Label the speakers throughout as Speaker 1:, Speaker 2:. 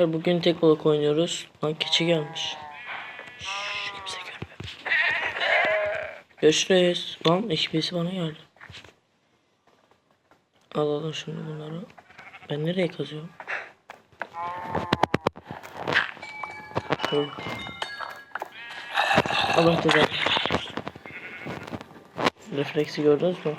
Speaker 1: Bugün tek balık oynuyoruz. Lan keçi gelmiş. Şşş, kimse görmüyor. Görüşürüz. Lan ekibisi bana geldi. Alalım şimdi bunları. Ben nereye kazıyorum? Allah cezanı. Refleksi gördünüz mü?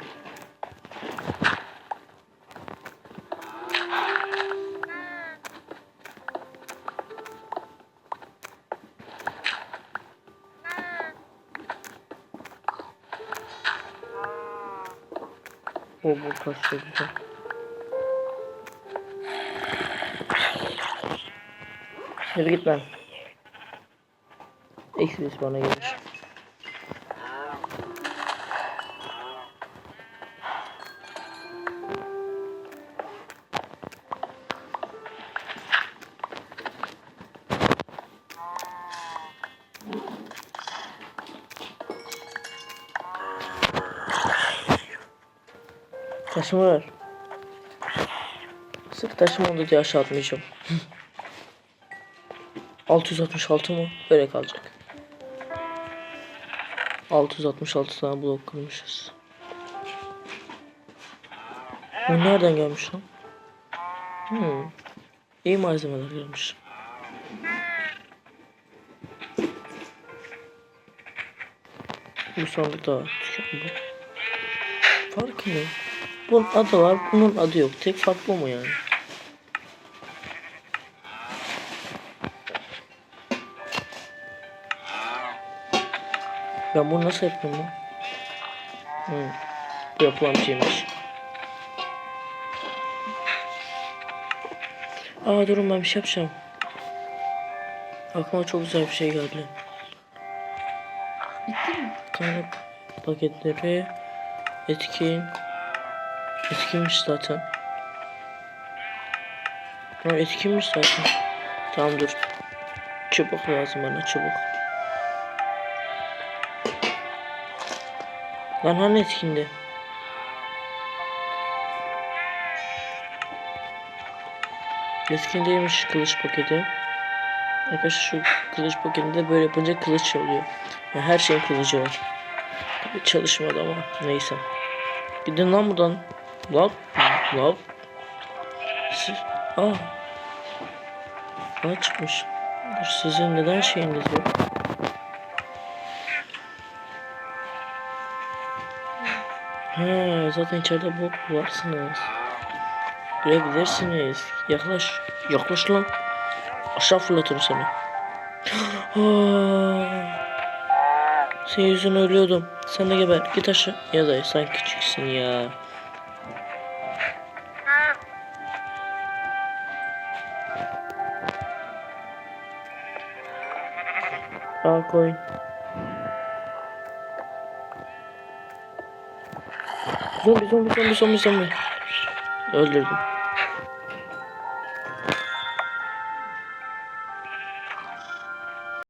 Speaker 1: O bu güzel. Yürü git lan. Eksis bana gelir. Taşımı ver. Sık taşım oldu diye aşağı atmayacağım. 666 mı? Böyle kalacak. 666 tane blok kırmışız. Bu nereden gelmiş lan? Hmm. İyi malzemeler gelmiş. Bu sandık daha bu. Farkı ne? Bunun adı var, bunun adı yok. Tek fark bu mu yani? Ben bunu nasıl yaptım lan? Hmm. Bu yapılan bir şeymiş. Aa durun ben bir şey yapacağım. Aklıma çok güzel bir şey geldi. Kaynak paketleri etkin etkinmiş zaten. Ha etkinmiş zaten. Tamam dur. Çubuk lazım bana çubuk. Lan hani etkindi? Etkin değilmiş kılıç paketi. Arkadaşlar şu kılıç paketinde böyle yapınca kılıç oluyor. Yani her şeyin kılıcı var. Çalışmadı ama neyse. Gidin lan buradan. Lav. Lav. Siz... Aa. Aa çıkmış. Dur, Sizin neden şeyiniz yok? Ha, zaten içeride bok varsınız. Görebilirsiniz. Yaklaş. Yaklaş lan. Aşağı fırlatırım seni. Senin yüzünden ölüyordum. Sen de geber. Git aşağı. Ya da sen küçüksün ya. Aa koyun. Zombi zombi zombi zombi zombi. Öldürdüm.